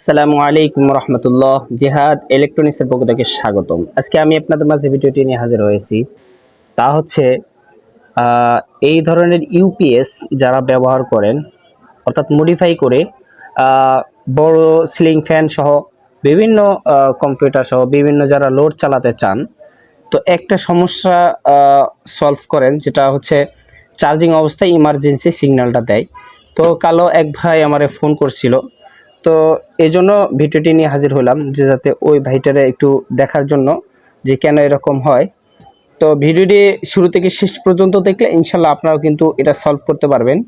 আসসালামু আলাইকুম রহমতুল্লাহ, জিহাদ ইলেকট্রনিক্সের পক্ষ থেকে স্বাগতম। আজকে আমি আপনাদের মাঝে ভিডিওটি নিয়ে হাজির হয়েছি। তা হচ্ছে এই ধরনের ইউপিএস যারা ব্যবহার করেন, অর্থাৎ মডিফাই করে বড় সিলিং ফ্যান সহ বিভিন্ন কম্পিউটার সহ বিভিন্ন যারা লোড চালাতে চান, তো একটা সমস্যা সলভ করেন, যেটা হচ্ছে চার্জিং অবস্থায় ইমার্জেন্সি সিগন্যালটা দেয়। তো কালো এক ভাই আমারে ফোন করছিল তো এই জন্য ভিডিওটি নিয়ে হাজির হলাম যে যাতে ওই ভাইটারে একটু দেখার জন্য যে কেন এরকম হয়। তো ভিডিওটি শুরু থেকে শেষ পর্যন্ত দেখলে ইনশাল্লাহ আপনারাও কিন্তু এটা সলভ করতে পারবেন।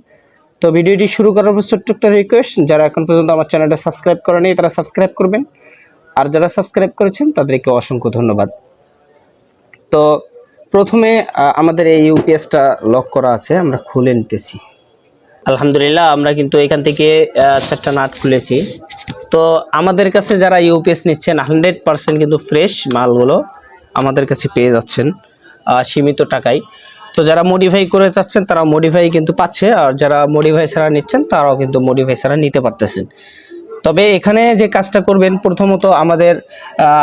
তো ভিডিওটি শুরু করার পর ছোট্ট একটা রিকোয়েস্ট যারা এখন পর্যন্ত আমার চ্যানেলটা সাবস্ক্রাইব করেনি, তারা সাবস্ক্রাইব করবেন। আর যারা সাবস্ক্রাইব করেছেন, তাদেরকে অসংখ্য ধন্যবাদ। তো প্রথমে আমাদের এই ইউপিএসটা লক করা আছে, আমরা খুলে নিতেছি। আলহামদুলিল্লাহ, আমরা কিন্তু এখান থেকে চারটা নাট খুলেছি। তো আমাদের কাছে যারা ইউপিএস নিচ্ছেন হান্ড্রেড পার্সেন্ট কিন্তু ফ্রেশ মালগুলো আমাদের কাছে পেয়ে যাচ্ছেন সীমিত টাকায়। তো যারা মডিফাই করে চাচ্ছেন তারা মডিফাই কিন্তু পাচ্ছে, আর যারা মডিফাই ছাড়া নিচ্ছেন, তারাও কিন্তু মডিফাই ছাড়া নিতে পারতেছেন। তবে এখানে যে কাজটা করবেন, প্রথমত আমাদের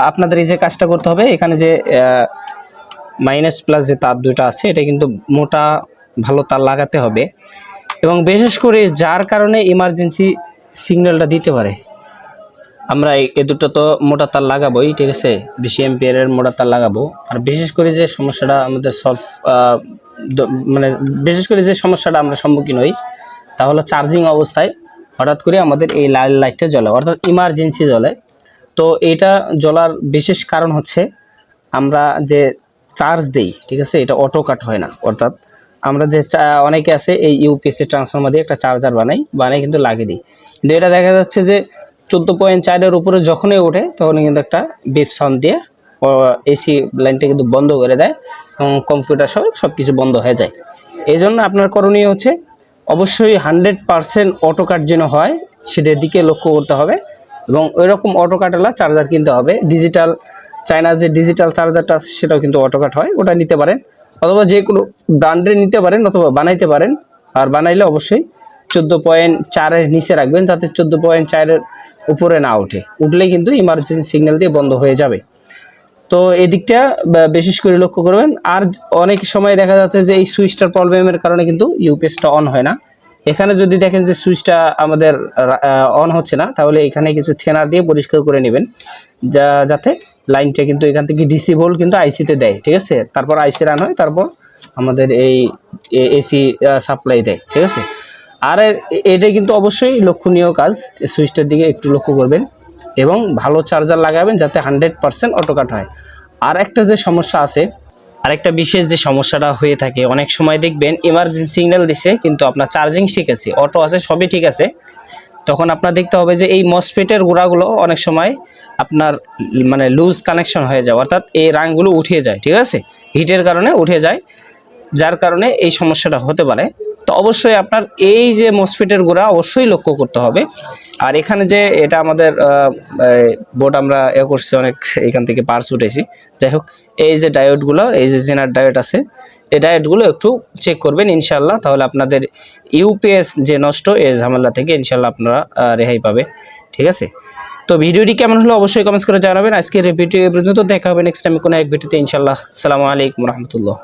আপনাদের এই যে কাজটা করতে হবে, এখানে যে মাইনাস প্লাস যে তার দুটো আছে, এটা কিন্তু মোটা ভালো তার লাগাতে হবে। এবং বিশেষ করে যার কারণে ইমার্জেন্সি সিগন্যালটা দিতে পারে। আমরা এ দুটো তো মোটা তার লাগাবোই, ঠিক আছে? বেশি এম্পিয়ারের মোটা তার লাগাবো। আর বিশেষ করে যে সমস্যাটা আমাদের সলভ মানে বিশেষ করে যে সমস্যাটা আমরা সম্মুখীন হই, তা হলো চার্জিং অবস্থায়। হঠাৎ করে আমাদের এই লাল লাইটটা জ্বলে, অর্থাৎ ইমার্জেন্সি জ্বলে। তো এটা জ্বলার বিশেষ কারণ হচ্ছে আমরা যে চার্জ দেই, ঠিক আছে? এটা অটো কাট হয় না, অর্থাৎ আমরা যে অনেকে আছে এই ইউপিএসসি ট্রান্সফর্মার দিয়ে একটা চার্জার বানাই বানাই কিন্তু লাগিয়ে দিই। কিন্তু এটা দেখা যাচ্ছে যে চোদ্দ পয়েন্ট চারের উপরে যখনই ওঠে তখন কিন্তু একটা বিপ সাউন্ড দিয়ে এসি লাইনটা কিন্তু বন্ধ করে দেয় এবং কম্পিউটার সহ সব কিছু বন্ধ হয়ে যায়। এই জন্য আপনার করণীয় হচ্ছে, অবশ্যই হান্ড্রেড পারসেন্ট অটো কাট যেন হয়, সেটার দিকে লক্ষ্য করতে হবে এবং ওই রকম অটো কাটালা চার্জার কিনতে হবে। ডিজিটাল চায়না যে ডিজিটাল চার্জারটা আছে, সেটাও কিন্তু অটো কাট হয়, ওটা নিতে পারেন। অথবা যে কোনো ব্র্যান্ডের নিতে পারেন অথবা বানাইতে পারেন। আর বানাইলে অবশ্যই চোদ্দ পয়েন্ট চারের নিচে রাখবেন যাতে চোদ্দ পয়েন্ট চারের উপরে না ওঠে। উঠলে কিন্তু ইমার্জেন্সি সিগন্যাল দিয়ে বন্ধ হয়ে যাবে। তো এদিকটা বিশেষ করে লক্ষ্য করবেন। আর অনেক সময় দেখা যাচ্ছে যে এই সুইচটার প্রবলেমের কারণে কিন্তু ইউপিএসটা অন হয় না। এখানে যদি দেখেন যে সুইচটা আমাদের অন হচ্ছে না, তাহলে এখানে কিছু থেনার দিয়ে পরিষ্কার করে নেবেন। যা, যাতে লাইনটা কিন্তু এখান থেকে ডিসি ভোল্ট কিন্তু আইসিতে দেয়, ঠিক আছে? তারপর আইসি রান হয়, তারপর আমাদের এই এসি সাপ্লাই দেয়, ঠিক আছে? আর এটা কিন্তু অবশ্যই লক্ষণীয় কাজ, সুইচটার দিকে একটু লক্ষ্য করবেন এবং ভালো চার্জার লাগাবেন যাতে হান্ড্রেড পার্সেন্ট অটোকাট হয়। আর একটা যে সমস্যা আছে আরেকটা বিশেষ যে সমস্যাটা হয়ে থাকে, অনেক সময় দেখবেন ইমার্জেন্সি সিগন্যাল দিছে, কিন্তু আপনার চার্জিং ঠিক আছে অটো আছে, সবই ঠিক আছে। তখন আপনার দেখতে হবে যে এই মসফেটের গোড়াগুলো অনেক সময় আপনার মানে লুজ কানেকশন হয়ে যায়, অর্থাৎ এই রাংগুলো উঠে যায়, ঠিক আছে? হিটের কারণে উঠে যায়, যার কারণে এই সমস্যাটা হতে পারে। তো অবশ্যই আপনার এই যে মসফেটের গোড়া অবশ্যই লক্ষ্য করতে হবে। আর এখানে যে এটা আমাদের বোর্ড আমরা এ করছি, অনেক এখান থেকে পার্স উঠেছি। যাই হোক, এই যে ডায়োডগুলো এই যে জেনার ডায়োড আছে, এই ডায়োডগুলো একটু চেক করবেন ইনশাল্লাহ তাহলে আপনাদের ইউপিএস যে নষ্ট এই ঝামেলা থেকে ইনশাল্লাহ আপনারা রেহাই পাবে। ঠিক আছে? তো ভিডিওটি কেমন হলো অবশ্যই কমেন্টস করে জানাবেন। আজকের ভিডিও পর্যন্ত দেখা হবে নেক্সট টাইম কোনো এক ভিডিওতে ইনশাল্লাহ আসসালামু আলাইকুম রহমতুল্লাহ।